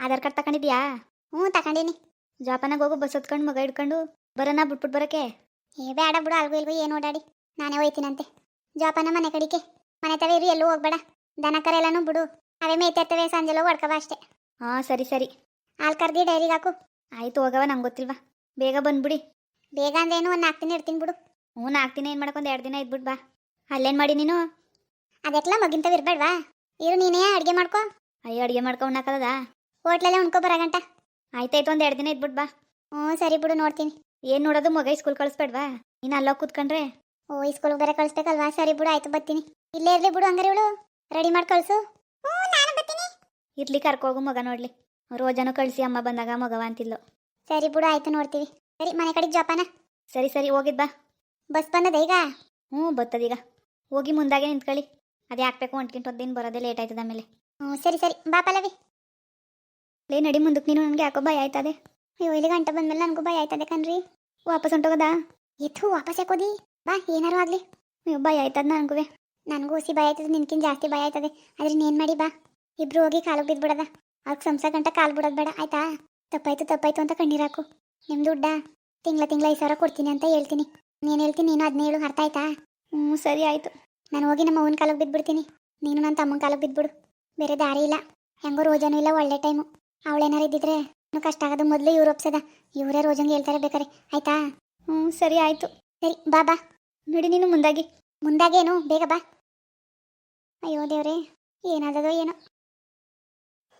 Aadhaar card ತಗೊಂಡಿದ್ಯಾ? ಹ್ಞೂ ತಗೊಂಡೀನಿ. ಜೋಪಾನಾಗ ಹೋಗು bus ಹೊತ್ಕೊಂಡು ಮಗ ಹಿಡ್ಕೊಂಡು ಬರೋಣ ಬಿಟ್ಬಿಟ್ಟು ಬರೋಕೆ. ಏ ಬೇಡ ಬಿಡು ಅಲ್ಗೂ ಇಲ್ಗೂ ಏನು ಓಡಾಡಿ. ನಾನೇ ಹೋಯ್ತೀನಂತೆ. ಜೋಪಾನ ಮನೆ ಕಡಿಕೆ ಮನೆ ತವ ಇರು ಎಲ್ಲೂ ಹೋಗ್ಬೇಡ. ದನ ಕರ ಎಲ್ಲನೂ ಬಿಡು. ಅವೇ ಮೇಯ್ತಿರ್ತವೆ ಸಂಜೆಲ್ಲ ಹೊಡ್ಕವ ಅಷ್ಟೇ. ಹಾಂ ಸರಿ ಸರಿ. ಹಾಲು ಕರ್ದಿ ಡೈರಿಗೆ ಹಾಕು. ಆಯ್ತು ಹೋಗವ ನಂಗೆ ಗೊತ್ತಿಲ್ವಾ. ಬೇಗ ಬಂದ್ಬಿಡಿ. ಬೇಗ ಅಂದೇನು ಒಂದು ನಾಲ್ಕು ದಿನ ಇರ್ತೀನಿ ಬಿಡು. ಹ್ಞೂ ನಾಲ್ಕು ದಿನ ಏನು ಮಾಡ್ಕೊಂಡು ಎರಡು ದಿನ ಇದ್ಬಿಡು ಬಾ. ಅಲ್ಲೇನು ಮಾಡಿ ನೀನು? ಅದೆಲ್ಲ ಮಗಿಂತವ ಇರ್ಬೇಡ್ವಾ? ಇರು ನೀನೇ ಅಡುಗೆ ಮಾಡ್ಕೊ. ಅಯ್ಯೋ ಅಡುಗೆ ಮಾಡ್ಕೊಂಡು ಹಾಕದ ಹೋಟ್ಲಲ್ಲೇ ಉಣ್ಕೊ ಬರಗಂಟ ಆಯ್ತಾಯ್ತು ಒಂದು ಎರಡು ದಿನ ಇದ್ಬಿಟ್ ಬಾ. ಹ್ಞೂ, ಸರಿ ಬಿಡು, ನೋಡ್ತೀನಿ. ಏನು ನೋಡೋದು, ಮಗ ಸ್ಕೂಲ್ ಕಳಿಸ್ಬೇಡ್ವಾ? ನೀನು ಅಲ್ಲೋಗಿ ಕೂತ್ಕೊಂಡ್ರೆ? ಓ ಸ್ಕೂಲ್ಗೆ ಬೇರೆ ಕಳಿಸ್ಬೇಕಲ್ವಾ? ಸರಿ ಬಿಡು, ಆಯ್ತು, ಬರ್ತೀನಿ. ಇಲ್ಲೇ ಇರ್ಲಿ ಬಿಡು, ಹಂಗಾರೆ ಇವಳು. ರೆಡಿ ಮಾಡಿ ಕಳಿಸು. ಇರ್ಲಿ ಕರ್ಕೋಗು ಮಗ ನೋಡ್ಲಿ. ರೋಜಾನು ಕಳಿಸಿ, ಅಮ್ಮ ಬಂದಾಗ ಮಗವ ಅಂತಿಲ್ಲೋ ಸರಿ ಬಿಡು, ಆಯ್ತು, ನೋಡ್ತೀವಿ. ಸರಿ, ಮನೆ ಕಡೆಗೆ ಜೋಪಾನ? ಸರಿ ಸರಿ, ಹೋಗಿದ್ ಬಾ. ಬಸ್ ಬಂದದ ಈಗ? ಹ್ಞೂ ಬರ್ತದೀಗ ಹೋಗಿ ಮುಂದಾಗೆ ನಿಂತ್ಕೊಳ್ಳಿ ಅದೇ ಹಾಕ್ಬೇಕು ಒಂಟ್ಕಿಂತ ದಿನ ಬರೋದೇ ಲೇಟ್ ಆಯ್ತದ ಆಮೇಲೆ. ಹ್ಞೂ, ಸರಿ ಸರಿ. ಬಾ, ಪಲ್ಲವಿ. ಲೇ ನಡಿ ಮುಂದಕ್ಕೆ ನೀನು ನನಗೆ ಯಾಕೋ ಭಯ ಆಯ್ತದೆ. ಅಯ್ಯೋ ಇಲ್ಲಿ ಗಂಟೆ ಬಂದ್ಮೇಲೆ ನನಗೂ ಭಯ ಆಯ್ತದೆ ಕಣ್ರಿ. ವಾಪಸ್ ಹೊಂಟೋಗದಾ? ಎತ್ತು ವಾಪಸ್ ಯಾಕೋದಿ ಬಾ ಏನಾರು ಆಗ್ಲಿ. ಅಯ್ಯೋ ಭಯ ಆಯ್ತದ ನನಗೂ. ನನಗೂ ಹುಸಿ ಭಯ ಆಯ್ತದೆ ನಿನ್ಕಿನ್ ಜಾಸ್ತಿ ಭಯ ಆಯ್ತದೆ. ಆದ್ರೆ ನೀನು ಮಾಡಿ ಬಾ. ಇಬ್ರು ಹೋಗಿ ಕಾಲು ಬಿದ್ಬಿಡದ. ಅವ್ರಿಗೆ ಸಂಸ ಗಂಟ ಕಾಲು ಬಿಡೋದು ಬೇಡ ಆಯ್ತಾ? ತಪ್ಪಾಯ್ತು ತಪ್ಪಾಯ್ತು ಅಂತ ಕಣ್ಣೀರಾಕು ನಿಮ್ಮ ದುಡ್ಡ ತಿಂಗಳ ತಿಂಗಳ ಐದು ಸಾವಿರ ಕೊಡ್ತೀನಿ ಅಂತ ಹೇಳ್ತೀನಿ. ನೀನು ಹೇಳ್ತೀನಿ ನೀನು ಅದನ್ನ ಹೇಳು ಅರ್ಥ ಆಯ್ತಾ? ಹ್ಞೂ ಸರಿ ಆಯಿತು. ನಾನು ಹೋಗಿ ನಮ್ಮ ಅವನ ಕಾಲಿಗೆ ಬಿದ್ಬಿಡ್ತೀನಿ. ನೀನು ನನ್ನ ತಮ್ಮನ ಕಾಲಿಗೆ ಬಿದ್ದುಬಿಡು ಬೇರೆ ದಾರಿ ಇಲ್ಲ. ಹೆಂಗೋ ರೋಜನೂ ಇಲ್ಲ ಒಳ್ಳೆ ಟೈಮು ಅವಳೇನಾರು ಇದ್ದಿದ್ರೆ ಕಷ್ಟ ಆಗೋದು ಮೊದಲು ಇವ್ರು ಒಪ್ಸದ. ಇವರೇ ರೋಜಂಗೆ ಹೇಳ್ತಾರೆ ಬೇಕಾರೆ. ಆಯ್ತಾ? ಹ್ಞೂ ಸರಿ ಆಯಿತು. ಸರಿ ಬಾ ಬಾ. ನೋಡಿ ನೀನು ಮುಂದಾಗಿ. ಮುಂದಾಗೇನು? ಬೇಗ ಬಾ. ಅಯ್ಯೋ ದೇವ್ರೆ ಏನಾದದೋ ಏನೋ.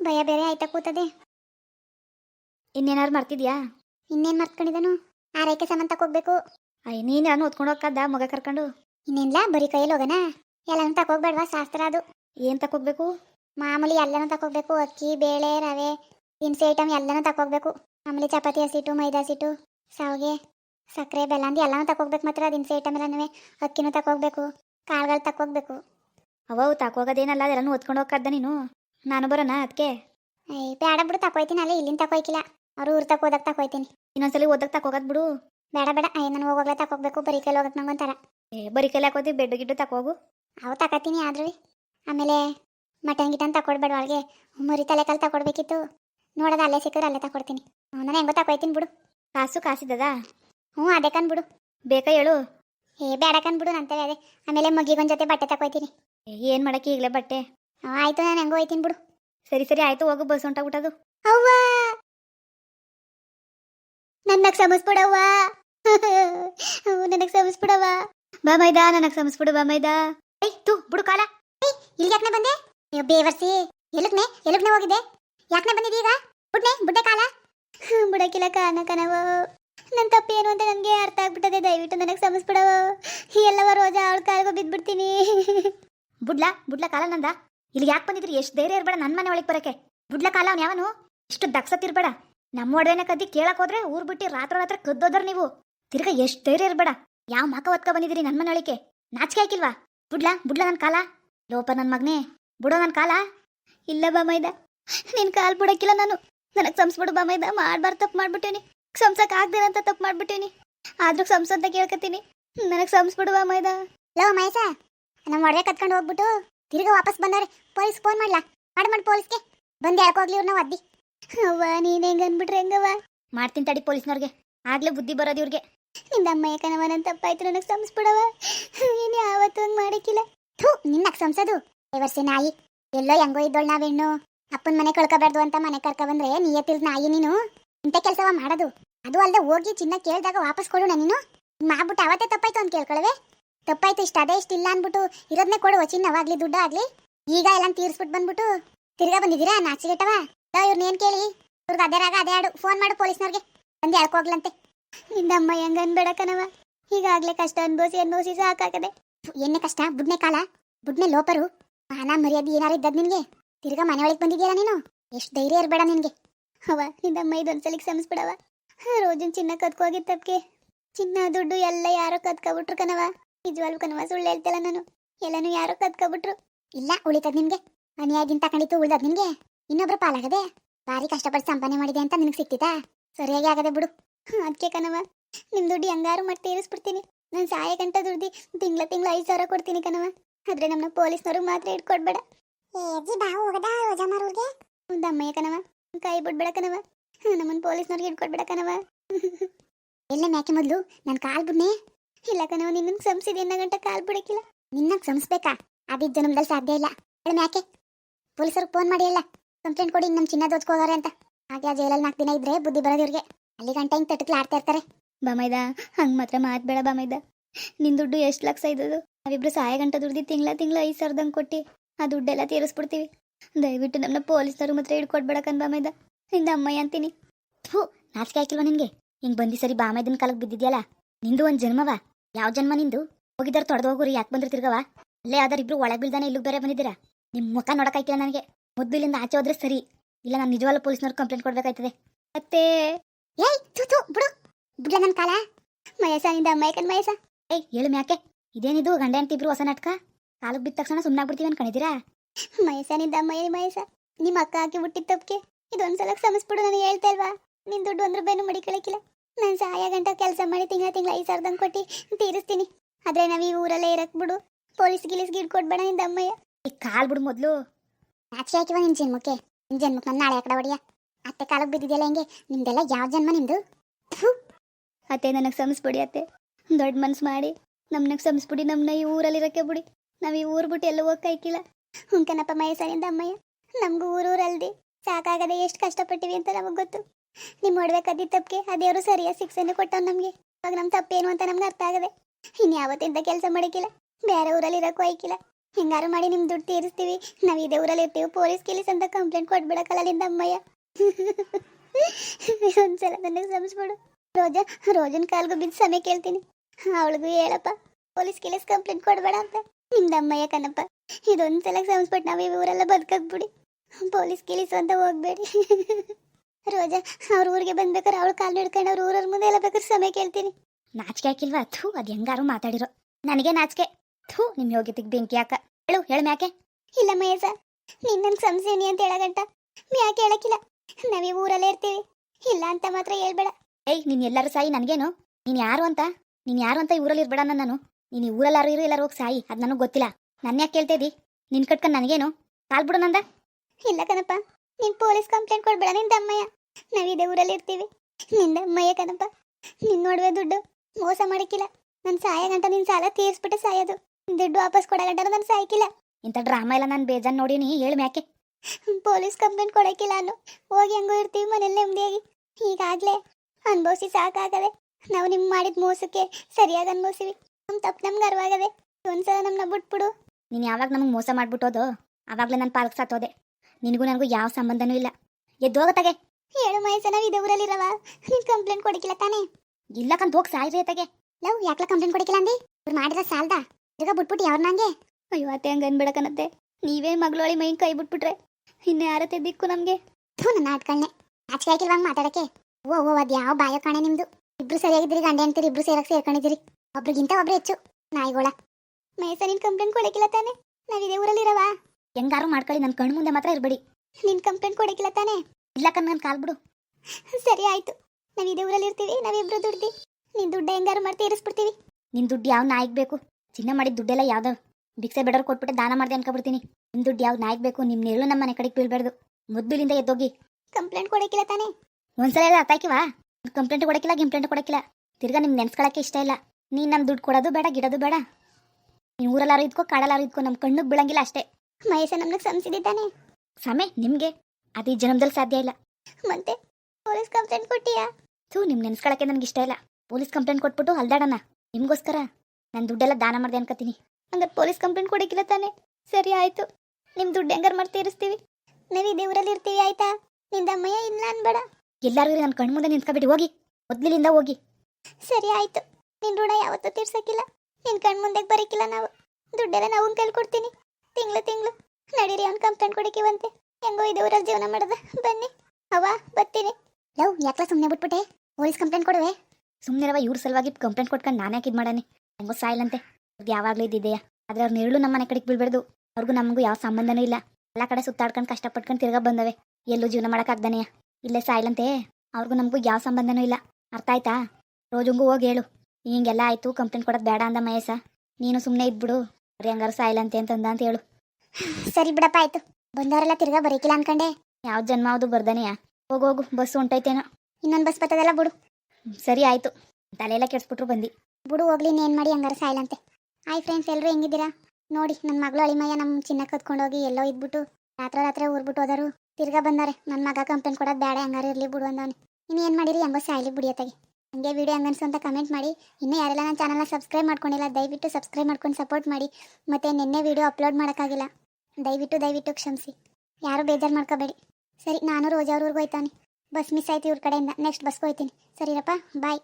ಭಯ ಬೇರೆ ಆಯ್ತಾ ಕೂತದೆ? ಇನ್ನೇನಾದ್ರು ಮರ್ತಿದ್ಯಾ? ಇನ್ನೇನು ಮರ್ತ್ಕೊಂಡಿದ್ದಾನು ಆರೈಕೆ ಸಾಮಾನು ತಕೋಗ್ಬೇಕು ಅಯ್ಯ ನೀನು ನಾನು ಓದ್ಕೊಂಡು ಹೋಗ್ಕದ ಮಗ ಕರ್ಕೊಂಡು? ಇನ್ನೇನ್ಲ ಬರೀ ಕೈಯಲ್ಲಿ ಹೋಗೋಣ ಎಲ್ಲಾನು ತಕೋಗ್ಬೇಡ್ವಾ ಶಾಸ್ತ್ರ ಅದು. ಏನು ತಕೋಗ್ಬೇಕು ಮಾಮೂಲಿ ಎಲ್ಲನೂ ತಕೋಗ್ಬೇಕು ಅಕ್ಕಿ ಬೇಳೆ ರವೆ ದಿನಸಿ ಐಟಮ್ ಎಲ್ಲನೂ ತಕೋಗ್ಬೇಕು ಆಮೇಲೆ ಚಪಾತಿ ಹಸಿಟ್ಟು ಮೈದಾ ಹಸಿಟ್ಟು ಸಾವಿಗೆ ಸಕ್ಕರೆ ಬೆಲ್ಲ ಅಂದು ಎಲ್ಲನೂ ತಕೋಗ್ಬೇಕು ಮಾತ್ರ. ದಿನಸಿ ಐಟಮ್ ಎಲ್ಲನೂ ಅಕ್ಕಿನೂ ತಕೋಗ್ಬೇಕು ಕಾಳುಗಳು ತಕೋಗ್ಬೇಕು ಅವವು ತಕೋಗೋದೇನಲ್ಲ ಅದೆಲ್ಲಾನು ಓದ್ಕೊಂಡು ಹೋಗ್ಕದ್ದ ನೀನು? ನಾನು ಬರೋಣ ಅದಕ್ಕೆ ಏಯ್ ಬೇಡ ಬಿಡು ತಕೋಯ್ತೀನಿ ಅಲ್ಲೇ ಇಲ್ಲಿಂದ ತಕೋಯ್ಕಿಲ್ಲ ಅವ್ರು ಊರು ತಕ ಓದಕ್ಕೆ ತಕೋಯ್ತೀನಿ ಇನ್ನೊಂದ್ಸಲಿ ಓದಕ್ಕೆ ತಕೋಗದ್ ಬಿಡು. ಬೇಡ ಬೇಡ ಅಯ್ಯ ನಾನು ಹೋಗೋಗ್ಲೇ ತಕೋಗ್ಬೇಕು ಬರೀ ಕೈಲಿ ಹೋಗಕ್ಕೆ ನಂಗೊಂಥರ ಏ ಬರೀ ಕೈಲಿ ಹಾಕೋದಿ ಬೆಡ್ ಗಿಡ್ಡು ತಕೋಗು ಅವು ತಕೋತೀನಿ ಆದ್ರೂ. ಆಮೇಲೆ ಮಟನ್ ಗಿಟನ್ ತಕೊಡ್ಬೇಡ ಒಳಗೆ. ಮುರಿ ತಲೆ ಕಾಲು ತಕೊಡ್ಬೇಕಿತ್ತು ನೋಡೋದು ಅಲ್ಲೇ ಸಿಕ್ಕಿದ್ರೆ ಅಲ್ಲೇ ತಕೊಡ್ತೀನಿ ಹ್ಞೂ ನಾನು ಹೆಂಗೋ ತಕೊಯ್ತೀನಿ ಬಿಡು. ಕಾಸು ಕಾಸಿದದ. ಹ್ಞೂ ಅದೇ ಬಿಡು. ಬೇಕಾ ಹೇಳು. ಏ ಬೇಡ ಬಿಡು ನಂತೆ ಅದೇ. ಆಮೇಲೆ ಮಗಿಗೊಂದ್ ಜೊತೆ ಬಟ್ಟೆ ತಕೊಯ್ತೀನಿ ಏನ್ ಮಾಡಕ್ಕೆ ಈಗಲೇ ಬಟ್ಟೆ? ಆಯ್ತು ನಾನು ಹೆಂಗೋ ಹೋಯ್ತೀನಿ ಬಿಡು. ಸರಿ ಸರಿ ಆಯ್ತು ಹೋಗು ಬಸ್ ಹೊಂಟಾಗ್ಬಿಟ್ಟದು. ಅವ್ವ! ನನ್ನ ಸಮಸ್ಬಿಡವ್ವ ನನಗೆ ಸಮಸ್ಬಿಡವ್ವ ಬಾ ಮೈದಾ ನನಗೆ ಸಮಸ್ಬಿಡು ಬಾ ಮೈದಾ. ಏಯ್ ತು ಬಿಡು ಕಾಲ. ಏಯ್ ಇಲ್ಲಿ ಯಾಕನೆ ಬಂದೆ? ಅಯ್ಯೋ ಬೇವರ್ಸಿ. ಎಲಕ್ನೆ ಎಲಕ್ನೆ ಹೋಗಿದ್ದೆ? ಯಾಕನೆ ಬಂದಿದ್ದೀ ಈಗ ಬುಡ್ನೆ ಬುಡ್ಡೆ ಕಾಲ ಬುಡಕಿಲ್ಲ ಕಾನ ಕಣವ ನನ್ನ ತಪ್ಪು ಏನು ಅಂತ ನನಗೆ ಅರ್ಥ ಆಗ್ಬಿಟ್ಟದೆ, ದಯವಿಟ್ಟು ನನಗೆ ಸಮಸ್ಬಿಡವ. ಎಲ್ಲವ ರೋಜಾ ಅವಳ ಕಾಲಿಗೆ ಬಿದ್ಬಿಡ್ತೀನಿ. ಬುಡ್ಲ ಬುಡ್ಲ ಕಾಲ ನಂದ. ಇಲ್ಲಿ ಯಾಕೆ ಬಂದಿದ್ರಿ? ಎಷ್ಟು ಧೈರ್ಯ ಇರಬೇಡ ನನ್ನ ಮನೆ ಒಳಗೆ ಬರಕ್ಕೆ. ಬುಡ್ಲ ಕಾಲ ಅವನು ಯಾವನು? ಇಷ್ಟು ದಕ್ಸತ್ತಿರ್ಬೇಡ ನಮ್ಮ ಒಡವೆನ ಕದ್ದಿ ಕೇಳಕ್ ಹೋದ್ರೆ ಊರ್ ಬಿಟ್ಟು ರಾತ್ರಿ ರಾತ್ರ ಕದ್ದೋದ್ರ ನೀವು. ತಿರ್ಗಾ ಎಷ್ಟು ಧೈರ್ಯ ಇರಬೇಡ. ಯಾವ ಮಕ ಒತ್ಕ ಬಂದಿದ್ರಿ ನನ್ನ ಮನೆ ಒಳಗೆ ನಾಚಿಕೆ ಹಾಕಿಲ್ವಾ? ಬುಡ್ಲಾ, ಬುಡ್ಲ ನನ್ನ ಕಾಲ. ಲೋಪ ನನ್ನ ಮಗನೇ. ಬುಡೋ ನನ್ನ ಕಾಲ. ಇಲ್ಲ ಬಾ ಮೈದ ನಿನ್ ಕಾಲ್ ಬಿಡಕ್ಕಿಲ್ಲ ನಾನು. ನನಗೆ ಸಂಸ್ಬಿಡು ಬಾ ಮೈದ ಮಾಡ್ಬಾರ್ದು ತಪ್ಪು ಮಾಡ್ಬಿಟ್ಟಿನಿ. ಸಂಸಕ್ ಆಗ್ದಿರ ಅಂತ ತಪ್ಪು ಮಾಡ್ಬಿಟ್ಟಿನಿ. ಆದ್ರೂ ಸಂಸಂತ ಕೇಳ್ಕತ್ತೀನಿ. ನನಗೆ ಸಂಸ್ಬಿಡು ಬಾ ಮೈದ ಲೋ ಮಹೇಶ ನಮ್ಮ ಒಡವೆ ಕತ್ಕೊಂಡು ಹೋಗ್ಬಿಟ್ಟು ತಿರ್ಗಾ ವಾಪಸ್ ಬಂದವ್ರೆ. ಪೊಲೀಸ್ ಫೋನ್ ಮಾಡ್ಲಾ? ಮಾಡಿ ಮಾಡಿ ಪೊಲೀಸ್ಗೆ. ಬಂದು ಹೇಳ್ಕೋಗ್ಲಿ ಇವ್ರನ್ನ ಒದ್ದಿ. ಅವ್ವ ನೀನ್ ಹೆಂಗ್ ಅನ್ಬಿಟ್ರೆ ಹೆಂಗವ್ವ? ಮಾಡ್ತೀನಿ ತಡಿ ಪೊಲೀಸ್ನವ್ರಿಗೆ. ಆಗ್ಲೇ ಬುದ್ಧಿ ಬರೋದು ಇವ್ರಿಗೆ. ನಿಂದ ಅಮ್ಮ ಯಾಕನವ ನನ್ನ ತಪ್ಪಾಯ್ತು. ನನಗೆ ಸಂಸ್ಬಿಡವ ಇನ್ನು ಯಾವತ್ತೂ ಹಂಗ್ ಮಾಡಕ್ಕಿಲ್ಲ ಥೂ ನಿನ್ನ ಸಂಸದು. ವರ್ಷ ನಾಯಿ. ಎಲ್ಲೋ ಹೆಂಗೋ ಇದ್ದೋಳ್ ನಾವೆಣ್ಣು. ಅಪ್ಪನ ಮನೆ ಕಳ್ಕೊಬಾರ್ದು ಅಂತ ಮನೆ ಕರ್ಕ ಬಂದ್ರೆ ನೀಯತ್ತಿಲ್ ನಾಯಿ ನೀನು? ಇಂಥ ಕೆಲಸವ ಮಾಡೋದು. ಅದು ಅಲ್ಲದೆ ಹೋಗಿ ಚಿನ್ನ ಕೇಳಿದಾಗ ವಾಪಸ್ ಕೊಡು ನೀನು? ಮಾಡ್ಬಿಟ್ಟು ಅವತ್ತೇ ತಪ್ಪಾಯ್ತು ಅಂತ ಕೇಳ್ಕೊಳವೆ? ತಪ್ಪಾಯ್ತು ಇಷ್ಟ ಅದೇ ಇಷ್ಟ ಇಲ್ಲ ಅಂದ್ಬಿಟ್ಟು ಇರೋದನ್ನೇ ಕೊಡುವ ಚಿನ್ನವಾಗ್ಲಿ ದುಡ್ಡು ಆಗಲಿ. ಈಗ ಎಲ್ಲ ತೀರ್ಸ್ಬಿಟ್ಟು ಬಂದ್ಬಿಟ್ಟು ತಿರ್ಗಾ ಬಂದಿದ್ದೀರಾ, ನಾಚಿಗೆಟ್ಟವ? ಇವ್ರನ್ನೇನ್ ಕೇಳಿ? ಇವ್ರಿಗೆ ಅದೇ ರಾಗ, ಅದೇ ಆಡು ಫೋನ್ ಮಾಡು ಪೊಲೀಸ್ನವ್ರಿಗೆ. ಬಂದು ಹೇಳ್ಕೋಗ್ಲಂತೆ ನಿಂದಮ್ಮ ಹೆಂಗ ಅನ್ಬೇಡ ಕಣವ ಈಗಾಗಲೇ ಕಷ್ಟ ಅನ್ಭವಿಸಿ ಅನ್ಭವಿಸಿ ಸಾಕಾಗದೆ. ಎಣ್ಣೆ ಕಷ್ಟ, ಬುಡ್ನೆ ಕಾಲ, ಬುಡ್ನೆ ಲೋಪರು. ಮಾನ ಮರ್ಯಾದೆ ಏನಾರು ಇದ್ದದ್ ನಿನ್ಗೆ? ತಿರ್ಗಾ ಮನೆ ಒಳಗೆ ಬಂದಿದ್ಯಲ್ಲ ನೀನು? ಎಷ್ಟು ಧೈರ್ಯ ಇರಬೇಡ ನಿನ್ಗೆ. ಅವ ನಿಂದಮ್ಮ ಇದೊಂದ್ಸಲಿಗೆ ಸಮಸ್ಬಿಡವ ರೋಜನ್ ಚಿನ್ನ ಕದ್ಕೋಗಿದ್ದ ತಪ್ಪಿಗೆ ಚಿನ್ನ, ದುಡ್ಡು ಎಲ್ಲ ಯಾರೋ ಕದ್ಕೊಬಿಟ್ರು ಕಣವ ನಿಜವಾಗ್ಲು ಕನವ ಸುಳ್ಳು ಹೇಳ್ತಲ್ಲ ನಾನು. ಎಲ್ಲನೂ ಯಾರೋ ಕದ್ಕೊಬಿಟ್ರು. ಇಲ್ಲ, ಉಳಿತದ್ ನಿನ್ಗೆ. ಅನ್ಯಾಯದಿಂದ ತಕೊಂಡಿತ್ತು ಉಳ್ದದ್ ನಿನ್ಗೆ. ಇನ್ನೊಬ್ರು ಪಾಲಾಗದೆ ಭಾರಿ ಕಷ್ಟಪಟ್ಟು ಸಂಪಾದನೆ ಮಾಡಿದೆ ಅಂತ ನಿನಗೆ ಸಿಕ್ತಿದಾ ಸರಿಯಾಗಿ ಆಗದೆ ಬಿಡು. ಅದಕ್ಕೆ ಕಣವ ನಿಮ್ ದುಡ್ಡು ಹೆಂಗಾರು ಮತ್ತೆ ತೀರಿಸ್ಬಿಡ್ತೀನಿ. ನಾನು ಸಾಯ ಗಂಟ ದುಡ್ದು ತಿಂಗಳ ತಿಂಗಳ ಐದು ಸಾವಿರ ಕೊಡ್ತೀನಿ ಕಣವ ಆದ್ರೆ ನಮ್ಮ ಪೊಲೀಸ್ನವ್ರಿಗೆ ಮಾತ್ರ ಇಟ್ಕೊಡ್ಬೇಡ ಒಂದಮ್ಮಯ್ಯ ಕಣವ ಕೈ ಬಿಡ್ಬೇಡಕನವ ನಮ್ಮನ್ ಪೊಲೀಸ್ನವ್ರಿಗೆ ಹಿಡ್ಕೊಡ್ಬೇಡಕನವ ಎಲ್ಲ ಮ್ಯಾಕೆ ಮೊದ್ಲು? ನನ್ ಕಾಲ್ ಬಿಡ್ನೆ? ಇಲ್ಲ ಕಣವ ನಿನ್ನ ಸಂಸಿದೆ ಇನ್ನ ಗಂಟ ಕಾಲ್ ಬಿಡಕ್ಕಿಲ್ಲ ನಿನ್ನ ಸಂಸ್ಬೇಕಾ? ಅದಿದ್ದ ಜನ್ಮದಲ್ಲಿ ಸಾಧ್ಯ ಇಲ್ಲ. ಹೇಳ ಮ್ಯಾಕೆ? ಪೊಲೀಸರಿಗೆ ಫೋನ್ ಮಾಡಿ ಅಲ್ಲ ಕಂಪ್ಲೇಂಟ್ ಕೊಡಿ ನಮ್ಮ ಚಿನ್ನ ದೋಚ್ಕೋಗಾರೆ ಅಂತ. ಹಾಗೆ ಆ ಜೈಲಲ್ಲಿ ನಾಲ್ಕು ದಿನ ಇದ್ರೆ ಬುದ್ಧಿ ಬರೋದು ಇವ್ರಿಗೆ. ಅಲ್ಲಿ ಗಂಟ ಹಿಂಗೆ ತಟಕ್ಲಿ ಆಡ್ತಾ ಇರ್ತಾರೆ. ಬಮೈದ ಹಂಗೆ ಮಾತ್ರ ಮಾತ್ ಬೇಡ ಬಮೈದ. ನಿನ್ ದುಡ್ಡು ಎಷ್ಟು ಲಕ್ಷ ಇದ್ದದು ನಾವಿಬ್ರು ಸಹಾಯ ಗಂಟೆ ದುಡ್ದು ತಿಂಗಳ ತಿಂಗಳ ಐದು ಸಾವಿರದಂಗೆ ಕೊಟ್ಟು. ಆ ದುಡ್ಡೆಲ್ಲ ತೀರಿಸ್ಬಿಡ್ತೀವಿ. ದಯವಿಟ್ಟು ನಮ್ಮನ್ನ ಪೊಲೀಸ್ನವ್ರು ಮಾತ್ರ ಹಿಡ್ಕೊಡ್ಬೇಡಕನ್ ಬಾಮೈದ. ನಿಂದ ಅಮ್ಮಯ್ಯ ಅಂತೀನಿ. ಥೂ, ನಾಚಿಕೆ ಆಯ್ತಿಲ್ವಾ ನಿನ್ಗೆ? ಹಿಂಗ್ ಬಂದಿ ಸರಿ ಬಾಮೈದನ್ ಕಾಲಕ್ಕೆ ಬಿದ್ದಿದ್ಯಲ್ಲ? ನಿಂದು ಒಂದ್ ಜನ್ಮವ? ಯಾವ ಜನ್ಮ ನಿಂದು? ಹೋಗಿದ್ದಾರೆ ತೊಡೆದು ಹೋಗುರಿ ಯಾಕೆ ಬಂದ್ರೆ ತಿರ್ಗವ? ಅಲ್ಲೇ ಯಾವ್ದಾರು ಇಬ್ರು ಒಳಗೆ ಬೀಳ್ದಾನೆ ಇಲ್ಲಿಗೆ ಬೇರೆ ಬಂದಿದ್ದೀರಾ? ನಿಮ್ ಮುಖ ನೋಡಕ್ಕಾಯ್ತಿಲ್ಲ ನನಗೆ. ಮೊದ್ದು ಇಲ್ಲಿಂದ ಆಚೆ ಹೋದ್ರೆ ಸರಿ. ಇಲ್ಲ, ನಾನು ನಿಜವಾಗ್ಲೂ ಪೊಲೀಸ್ನವ್ರು ಕಂಪ್ಲೇಂಟ್ ಕೊಡ್ಬೇಕಾಯ್ತದೆ. ಮತ್ತೆ? ಏಯ್, ಥೂ ತೂ ಬಿಡು. ಬಿಡ್ಲ ನನ್ನ ಕಾಲ? ಮಯಸ ನಿಂದ ಅಮ್ಮಯ್ಯಕನ್ ಮಯಸ ಏಯ್ ಹೇಳು ಮ್ಯಾಕೆ? ಇದೇನಿದು ಗಂಡ ಅಂತ ಇಬ್ರು ಹೊಸ ನಾಟಕ? ಕಾಲಕ್ಕೆ ಬಿದ್ದ ತಕ್ಷಣ ಸುಮ್ಮನಾಗ್ಬಿಡ್ತೀವಿ ಅನ್ಕೊಂಡಿದ್ದೀರಾ? ಮಯಸ ನಿಂದ ಅಮ್ಮಯ್ಯ ಮಯಸ ನಿಮ್ಮ ಅಕ್ಕ ಹಾಕಿ ಹುಟ್ಟಿದ ತಪ್ಪಿಗೆ ಇದೊಂದ್ಸಲ ಸಮಸ್ಬಿಡು ನನಗೆ ಹೇಳ್ತಾ ಇಲ್ವಾ? ನಿನ್ ದುಡ್ಡು ಒಂದ್ ರೂಪಾಯಿನೂ ಮಡಿಕೊಳಕಿಲ್ಲ ನಾನು ಸಹಾಯ ಗಂಟ ಕೆಲಸ ಮಾಡಿ ತಿಂಗಳ ತಿಂಗಳ ಐದು ಸಾವಿರದಂಗೆ ಕೊಟ್ಟಿ ತೀರಿಸ್ತೀನಿ. ಆದ್ರೆ ನಾವ್ ಈ ಊರಲ್ಲೇ ಇರಕ್ ಬಿಡು. ಪೊಲೀಸ್ ಗಿಲೀಸ್ ಗಿಡ್ಕೊಡ್ಬೇಡ ನಿಂದ ಅಮ್ಮಯ್ಯ. ಈ ಕಾಲ್ ಬಿಡು ಮೊದ್ಲು. ನಾಚಿಕೆ ಹಾಕಿವ ನಿನ್ ಜನ್ಮಕ್ಕೆ. ನಿನ್ ಜನ್ಮಕ್ಕೆ ನನ್ನ ನಾಳೆ ಕಡೆ ಹೊಡಿಯ. ಅತ್ತೆ ಕಾಲಕ್ಕೆ ಬಿದ್ದಿದೆಯಲ್ಲ ಹೆಂಗೆ? ನಿಮ್ದೆಲ್ಲ ಯಾವ ಜನ್ಮ ನಿಮ್ದು ಅತ್ತೆ ನನಗೆ ಸಮಸ್ಬಿಡಿ ಅತ್ತೆ. ದೊಡ್ಡ ಮನ್ಸು ಮಾಡಿ. ನಮ್ಮನ್ನ ಸಮಸ್ಬಿಡಿ ನಮ್ಮನ್ನ ಈ ಊರಲ್ಲಿ ಇರಕ್ಕೆ ಬಿಡಿ. ನಾವು ಈ ಊರು ಬಿಟ್ಟು ಎಲ್ಲೂ ಹೋಗ್ಕಾಯ್ಕಿಲ್ಲ ಹುಂಕನಪ್ಪ ಮಯಸನಿಂದ ಅಮ್ಮಯ್ಯ. ನಮಗೂ ಊರೂರಲ್ದಿ. ಸಾಕಾಗದೆ ಎಷ್ಟು ಕಷ್ಟಪಟ್ಟಿವಿ ಅಂತ ನಮಗೆ ಗೊತ್ತು. ನಿಮ್ಮ ಒಡವೆ ತಪ್ಪಿಗೆ ಆ ದೇವ್ರು ಸರಿಯಾದ ಶಿಕ್ಷೆನೆ ಕೊಟ್ಟವ್ ನಮಗೆ. ಇವಾಗ ನಮ್ಮ ತಪ್ಪೇನು ಅಂತ ನಮ್ಗೆ ಅರ್ಥ ಆಗದೆ. ಇನ್ ಯಾವತ್ತಿಂದ ಕೆಲಸ ಮಾಡಕ್ಕಿಲ್ಲ ಬೇರೆ ಊರಲ್ಲಿ ಇರಕ್ಕೂ ಆಯ್ಕಿಲ್ಲ. ಹಿಂಗಾರು ಮಾಡಿ ನಿಮ್ ದುಡ್ಡು ತೀರಿಸ್ತೀವಿ. ನಾವು ಇದೇ ಊರಲ್ಲಿ ಇರ್ತೀವಿ. ಪೊಲೀಸ್ ಕೇಳಿಸ್ ಅಂತ ಕಂಪ್ಲೇಂಟ್ ಕೊಟ್ಬಿಡಕ್ಕಲ್ಲ ನಿಂದ ಅಮ್ಮಯ್ಯ. ಒಂದ್ಸಲ ನನಗೆ ಸಮಸ್ಬಿಡು ರೋಜಾ, ರೋಜನ್ ಕಾಲ್ಗೂ ಬಿದ್ದು ಸಮಯ ಕೇಳ್ತೀನಿ. ಅವಳಿಗೂ ಹೇಳಪ್ಪ. ಪೊಲೀಸ್ ಕೇಳಿಸ್ ಕಂಪ್ಲೇಂಟ್ ಕೊಡ್ಬೇಡ ಅಂತ. ನಿಮ್ದ ಕನಪ್ಪ ಕಣಪ್ಪ, ಇದೊಂದ್ಸಲ ಸಂಸ್ಬಿಟ್ಟು ನಾವು ಊರೆಲ್ಲ ಬದುಕಕ್ ಬಿಡಿ ಪೊಲೀಸ್ ಗಿಲೀಸ್ ಅಂತ ಹೋಗ್ಬೇಡಿ. ರೋಜಾ, ಅವ್ರ ಊರಿಗೆ ಬಂದ್ಬೇಕಾರೆ ಅವಳು ಕಾಲು ಹಿಡ್ಕೊಂಡು ಅವ್ರ ಊರವ್ರ ಮುಂದೆ ಎಲ್ಲ ಬೇಕಾದ್ರೆ ಸಮಯ ಕೇಳ್ತೀನಿ. ನಾಚಿಕೆ ಹಾಕಿಲ್ವಾ? ಥೂ, ಅದು ಹೆಂಗಾರು ಮಾತಾಡಿರೋ. ನನಗೆ ನಾಚಿಕೆ. ಥೂ ನಿಮ್ಮ ಯೋಗ್ಯತೆಗೆ ಬೆಂಕಿ ಯಾಕ ಹೇಳು ಹೇಳು ಮ್ಯಾಕೆ? ಇಲ್ಲ ಮಹೇಶ ನಿನ್ನನ್ ಸಂಸೇನಿ ಅಂತ ಹೇಳಗಂಟ. ಯಾಕೆ ಹೇಳಕ್ಕಿಲ್ಲ. ನಾವ್ ಊರಲ್ಲೇ ಇರ್ತೀವಿ. ಇಲ್ಲ ಅಂತ ಮಾತ್ರ ಹೇಳ್ಬೇಡ. ಏಯ್ ನಿನ್ನೆಲ್ಲರೂ ಎಲ್ಲರೂ ಸಾಯಿ ನನಗೇನು? ನೀನು ಯಾರು ಅಂತ? ನೀನು ಯಾರು ಅಂತ ಊರಲ್ಲಿ ಇರ್ಬೇಡ ನಾನು ನೀನು ಊರಲ್ಲಾರು ಇರು ಎಲ್ಲರೂ ಹೋಗಿ ಸಾಯಿ ಅದು ನನಗೆ ಗೊತ್ತಿಲ್ಲ. ನನ್ನ ಯಾಕೆ ಕೇಳ್ತಾ ಇದ್ದಿ? ನಿನ್ ಕಟ್ಕ ನನಗೇನು? ಕಾಲ್ಬಿಡು ನಂದ. ಇಲ್ಲ ಕನಪ್ಪ ನೀನ್ ಪೊಲೀಸ್ ಕಂಪ್ಲೇಂಟ್ ಕೊಡ್ಬೇಡ ನಿನ್ ತಮ್ಮಯ್ಯ ನಾವ್ ಇದೇ ಊರಲ್ಲಿ ಇರ್ತೀವಿ. ನಿನ್ ಅಮ್ಮಯ್ಯ ಕನಪ್ಪ ನಿನ್ ನೋಡುವೆ ದುಡ್ಡು ಮೋಸ ಮಾಡಕ್ಕಿಲ್ಲ. ನನ್ ಸಾಯ ಗಂಟ ನಿನ್ ಸಾಲ ತೀರ್ಸ್ಬಿಟ್ಟು ಸಾಯೋದು. ದುಡ್ಡು ವಾಪಸ್ ಕೊಡಲ್ಲ ಗಂಟ ನನ್ ಸಾಯ್ಕಿಲ್ಲ. ಇಂಥ ಡ್ರಾಮಾ ಎಲ್ಲ ನಾನು ಬೇಜಾನ್ ನೋಡಿನಿ ಹೇಳು ಮ್ಯಾಕೆ. ಪೊಲೀಸ್ ಕಂಪ್ಲೇಂಟ್ ಕೊಡಕ್ಕಿಲ್ಲ ಅನ್ನು. ಹೋಗಿ ಹೆಂಗೋ ಇರ್ತೀವಿ ಮನೇಲಿ ನೆಮ್ಮದಿಯಾಗಿ ಈಗಾಗ್ಲೇ ಅನ್ಭವಿಸಿ ಸಾಕಾಗದೆ ನಾವು ನಿಮ್ ಮಾಡಿದ ಮೋಸಕ್ಕೆ ಸರಿಯಾಗಿ ಅನ್ಭವಿಸಿವಿ. ನಮ್ ತಪ್ಪು ನಮ್ಗೆ ಅರ್ವಾಗದೆ. ಒಂದ್ಸಲ ನಮ್ಮನ್ನ ಬಿಟ್ಬಿಡು. ನೀನು ಯಾವಾಗ ನಮಗೆ ಮೋಸ ಮಾಡ್ಬಿಟ್ಟೋದು ಆವಾಗಲೇ ನಾನು ಪಾಲಕ್ ಸತ್ತೋದೆ ನಿನಗೂ ನನಗೂ ಯಾವ ಸಂಬಂಧನೂ ಇಲ್ಲ. ಎದ್ದು ತಗೆ. ಹೇಳು ಮಹೇಶ ನಾವು ಇದೇ ಊರಲ್ಲಿರವ ನೀನು ಕಂಪ್ಲೇಂಟ್ ಕೊಡಕ್ಕಿಲ್ಲ ತಾನೇ? ಇಲ್ಲ ಕಂತ ಹೋಗಿ ಸಾಯ್ರಿ ಅತ್ತಾಗೆ ಲವ್ ಯಾಕಲ ಕಂಪ್ಲೇಂಟ್ ಕೊಡಕ್ಕಿಲ್ಲ ಅಂದಿ? ಇವ್ರು ಮಾಡಿದ ಸಾಲ್ದ? ಈಗ ಬಿಟ್ಬಿಟ್ಟು ಯಾರು ನಂಗೆ? ಅಯ್ಯೋ ಅತ್ತೆ ಹಂಗೆ ಅನ್ಬೇಡಕನತ್ತೆ ನೀವೇ ಮಗಳೊಳಿ ಮೈ ಕೈ ಬಿಟ್ಬಿಟ್ರೆ ಇನ್ನು ಯಾರತ್ತೆ ದಿಕ್ಕು ನಮಗೆ? ಥೂ ನನ್ನ ಆಟ್ಕಳ್ನೆ ಆಚೆ ಹಾಕಿಲ್ವಂಗೆ ಮಾತಾಡಕ್ಕೆ? ಓ ಓ ಅದು ಯಾವ ಬಾಯ ಕಾಣೆ ನಿಮ್ಮದು ಇಬ್ರು ಸರಿಯಾಗಿದ್ದೀರಿ ಗಂಡೆ ಅಂತೀರಿ ಇಬ್ರು ಸೇರಕ್ಕೆ ಸೇರ್ಕೊಂಡಿದ್ದೀರಿ. ಒಬ್ರಿಗಿಂತ ಒಬ್ರು ಹೆಚ್ಚು ನಾಯಿಗೋಳ. ಮೈಸೂರಿನ ಕಂಪ್ಲೇಂಟ್ ಕೊಡಕ್ಕಿಲ್ಲ ತಾನೆ? ನಾವಿದೆ ಊರಲ್ಲಿರವ ಹೆಂಗಾರು ಮಾಡ್ಕೊಳ್ಳಿ ನನ್ನ ಕಣ್ಣು ಮುಂದೆ ಮಾತ್ರ ಇರಬೇಡಿ. ನಿನ್ ಕಂಪ್ಲೇಂಟ್ ಕೊಡಕ್ಕಿಲ್ಲ ತಾನೆ? ಇಲ್ಲ ಕಣ್ ನನ್ನ ಕಾಲ್ ಬಿಡು. ಸರಿ ಆಯ್ತು. ನಾವಿದೆ ಊರಲ್ಲಿ ಇರ್ತೀವಿ ನಾವಿಬ್ರು ದುಡ್ಡಿ ನಿನ್ ದುಡ್ಡ ಹೆಂಗಾರು ಮಾಡಿ ತೀರಿಸ್ಬಿಡ್ತೀವಿ. ನಿನ್ ದುಡ್ಡು ಯಾವ ನಾಯಿಗೆ ಬೇಕು? ಚಿನ್ನ ಮಾಡಿದ ದುಡ್ಡೆಲ್ಲ ಯಾವ್ದು. ಭಿಕ್ಷೆ ಬೇಡರ್ ಕೊಟ್ಬಿಟ್ಟು ದಾನ ಮಾಡ್ದೆ ಅನ್ಕೊಬಿಡ್ತೀನಿ ನಿನ್ ದುಡ್ಡು ಯಾವ ನಾಯಿಗೆ ಬೇಕು? ನಿಮ್ಮ ನೆರಳು ನಮ್ಮ ಮನೆ ಕಡೆಗೆ ಬೀಳ್ಬಾರ್ದು. ಮೊದಲಿಂದ ಎದ್ದೋಗಿ. ಕಂಪ್ಲೇಂಟ್ ಕೊಡಕ್ಕಿಲ್ಲ ತಾನೆ? ಒಂದ್ಸಲ ಎಲ್ಲ ಅತ್ತಾಕಿವಾ ಕಂಪ್ಲೇಂಟ್ ಕೊಡಕ್ಕಿಲ್ಲ ಕಂಪ್ಲೇಂಟ್ ಕೊಡಕ್ಕಿಲ್ಲ ತಿರ್ಗಾ ನಿಮ್ಗೆ ನೆನ್ಸ್ಕೊಳಕ್ಕೆ ಇಷ್ಟ ಇಲ್ಲ. ನೀನು ನಮ್ಮ ದುಡ್ಡು ಕೊಡೋದು ಬೇಡ, ಗಿಡದು ಬೇಡ. ನೀನು ಊರಲ್ಲಾರು ಇದ್ಕೋ, ಕಾಡಲ್ಲಾರು ಇದ್ಕೋ ನಮ್ಮ ಕಣ್ಣಿಗೆ ಬೀಳಂಗಿಲ್ಲ ಅಷ್ಟೇ. ಮಹೇಶ ನಮ್ಗೆ ಸಂಸಿದಿದ್ದಾನೆ ಸಮೇ ನಿಮಗೆ ಅದು ಈ ಜನ್ಮದಲ್ಲಿ ಸಾಧ್ಯ ಇಲ್ಲ. ಮತ್ತೆ ಪೊಲೀಸ್ ಕಂಪ್ಲೇಂಟ್ ಕೊಟ್ಟಿಯಾ? ಥೂ, ನಿಮ್ ನೆನ್ಸ್ಕೊಳಕ್ಕೆ ನನಗೆ ಇಷ್ಟ ಇಲ್ಲ. ಪೊಲೀಸ್ ಕಂಪ್ಲೇಂಟ್ ಕೊಟ್ಬಿಟ್ಟು ಅಲ್ದಾಡಣ ನಿಮ್ಗೋಸ್ಕರ ನಾನು ದುಡ್ಡೆಲ್ಲ ದಾನ ಮಾಡ್ದೆ ಅನ್ಕೋತೀನಿ ಹಂಗಾರೆ ಪೊಲೀಸ್ ಕಂಪ್ಲೇಂಟ್ ಕೊಡಕ್ಕಿಲ್ಲ ತಾನೆ? ಸರಿ ಆಯ್ತು. ನಿಮ್ ದುಡ್ಡು ಹೆಂಗಾರು ಮಾಡಿ ತೀರಿಸ್ತೀವಿ? ನಾವ್ ಇದೇ ಊರಲ್ಲಿ ಇರ್ತೀವಿ, ಆಯ್ತಾ? ನಿಂದ ಮಯ ಇಲ್ಲ ಅನ್ಬೇಡ. ಎಲ್ಲರೂ ನನ್ನ ಕಣ್ಮುಂದೆ ಮುಂದೆ ನಿಂತ್ಕೊಬಿಟ್ಟು ಹೋಗಿ. ಮೊದ್ಲಿನಿಂದ ಹೋಗಿ. ಸರಿ ಆಯ್ತು. ನಿನ್ ಋಣ ಯಾವತ್ತೂ ತೀರ್ಸಕ್ಕಿಲ್ಲ ನಿನ್ ಕಣ್ ಮುಂದೆ ಬರೋಕ್ಕಿಲ್ಲ ನಾವು. ದುಡ್ಡೆಲ್ಲ ನಾವು ಕೈಲಿ ಕೊಡ್ತೀನಿ. ತಿಂಗ್ಳು ತಿಂಗ್ಳು. ನಡೀರಿ, ಅವ್ನ್ ಕಂಪ್ಲೇಂಟ್ ಕೊಡಕ್ಕಿವಂತೆ ಹೆಂಗೋ ಇದು ಊರಲ್ಲಿ ಜೀವನ ಮಾಡದ. ಬನ್ನಿ. ಅವ ಬರ್ತೀನಿ. ಲವ್, ಯಾಕಲ ಸುಮ್ಮನೆ ಬಿಟ್ಬಿಟ್ಟೆ? ಪೊಲೀಸ್ ಕಂಪ್ಲೇಂಟ್ ಕೊಡುವೆ? ಸುಮ್ಮನಿರವ ಇವ್ರ ಸಲುವಾಗಿ ಕಂಪ್ಲೇಂಟ್ ಕೊಟ್ಕೊಂಡು ನಾನೇ ಇದು ಮಾಡಾನೆ ಹೆಂಗೋ ಸಾಯಿಲ್ಲಂತೆ ಅವ್ರಿಗೆ ಯಾವಾಗಲೂ ಇದ್ದಿದೆಯಾ? ಆದ್ರೆ ಅವ್ರ ನೆರಳು ನಮ್ಮ ಮನೆ ಕಡೆಗೆ ಬಿಡ್ಬಾರ್ದು ಅವ್ರಿಗೂ ನಮಗೂ ಯಾವ ಸಂಬಂಧನೂ ಇಲ್ಲ. ಎಲ್ಲ ಕಡೆ ಸುತ್ತಾಡ್ಕೊಂಡು ಕಷ್ಟಪಟ್ಕೊಂಡು ತಿರ್ಗಾ ಬಂದವೆ. ಎಲ್ಲೂ ಜೀವನ ಮಾಡೋಕ್ಕಾಗ್ದಾನೆಯ ಇಲ್ಲೇ ಸಾಯ್ಲಂತೆ. ಅವ್ರಿಗೂ ನಮಗೂ ಯಾವ ಸಂಬಂಧನೂ ಇಲ್ಲ. ಅರ್ಥ ಆಯ್ತಾ? ರೋಜಂಗೂ ಹೋಗಿ ಹೇಳು. ಹಿಂಗೆಲ್ಲ ಆಯ್ತು ಕಂಪ್ಲೇಂಟ್ ಕೊಡೋದು ಬೇಡ ಅಂದ ಮಹೇಶ. ನೀನು ಸುಮ್ಮನೆ ಇದ್ಬಿಡು. ಅವ್ರು ಹೆಂಗಾರು ಸಾಯಿಲ್ಲಂತೆ ಅಂತಂದ ಅಂತ ಹೇಳು. ಸರಿ ಬಿಡಪ್ಪ ಆಯ್ತು. ಬಂದವರೆಲ್ಲ ತಿರ್ಗಾ ಬರೀಕಿಲ್ಲ ಅನ್ಕಂಡೆ. ಯಾವ ಜನ್ಮ ಅದು ಬರ್ದಾನೆಯಾ? ಹೋಗು ಹೋಗು ಬಸ್ ಹೊಂಟೈತೇನೋ ಇನ್ನೊಂದು ಬಸ್ ಬರ್ತದಲ್ಲ ಬಿಡು. ಸರಿ ಆಯ್ತು. ತಲೆಯೆಲ್ಲ ಕೆಡ್ಸ್ಬಿಟ್ರು ಬಂದು. ಬಿಡು ಹೋಗ್ಲಿ ಏನು ಮಾಡಿ ಹಂಗಾರ ಸಾಯ್ಲಂತೆ. ಹಾಯ್ ಫ್ರೆಂಡ್ಸ್ ಎಲ್ಲರೂ ಹೆಂಗಿದ್ದೀರಾ? ನೋಡಿ ನನ್ನ ಮಗಳು ಅಳಿಮಯ್ಯ ನಮ್ಮ ಚಿನ್ನ ಕತ್ಕೊಂಡೋಗಿ ಎಲ್ಲೋ ಇದ್ಬಿಟ್ಟು ರಾತ್ರಿ ರಾತ್ರಿ ಊರ್ಬಿಟ್ಟು ಹೋದರು. ತಿರ್ಗಾ ಬಂದಾರೆ. ನನ್ನ ಮಗ ಕಂಪ್ಲೇಂಟ್ ಕೊಡೋದು ಬೇಡ ಹಂಗಾರ ಇರಲಿ ಬಿಡು ಅಂದವನು. ನೀನು ಏನು ಮಾಡಿರಿ? ಎಂಬ ಸಾಯ್ಲಿ ಬಿಡಿಯತ್ತಾಗಿ ಹಂಗೆ ವಿಡಿಯೋ ಅನ್ಸೋ ಅಂತ ಕಮೆಂಟ್ ಮಾಡಿ. ಇನ್ನೂ ಯಾರೆಲ್ಲ ನನ್ನ ಚಾನಲ್ನ ಸಬ್ಸ್ಕ್ರೈಬ್ ಮಾಡ್ಕೊಂಡಿಲ್ಲ, ದಯವಿಟ್ಟು ಸಬ್ಸ್ಕ್ರೈಬ್ ಮಾಡ್ಕೊಂಡು ಸಪೋರ್ಟ್ ಮಾಡಿ. ಮತ್ತು ನಿನ್ನೆ ವಿಡಿಯೋ ಅಪ್ಲೋಡ್ ಮಾಡೋಕ್ಕಾಗಿಲ್ಲ. ದಯವಿಟ್ಟು ದಯವಿಟ್ಟು ಕ್ಷಮಿಸಿ. ಯಾರು ಬೇಜಾರು ಮಾಡ್ಕೋಬೇಡಿ. ಸರಿ, ನಾನು ರೋಜಾ ಹೋಯ್ತಾನೆ. ಬಸ್ ಮಿಸ್ ಆಯ್ತು ಇವ್ರ ಕಡೆಯಿಂದ. ನೆಕ್ಸ್ಟ್ ಬಸ್ಗೆ ಹೋಯ್ತೀನಿ. ಸರಿರಪ್ಪ? ಬಾಯ್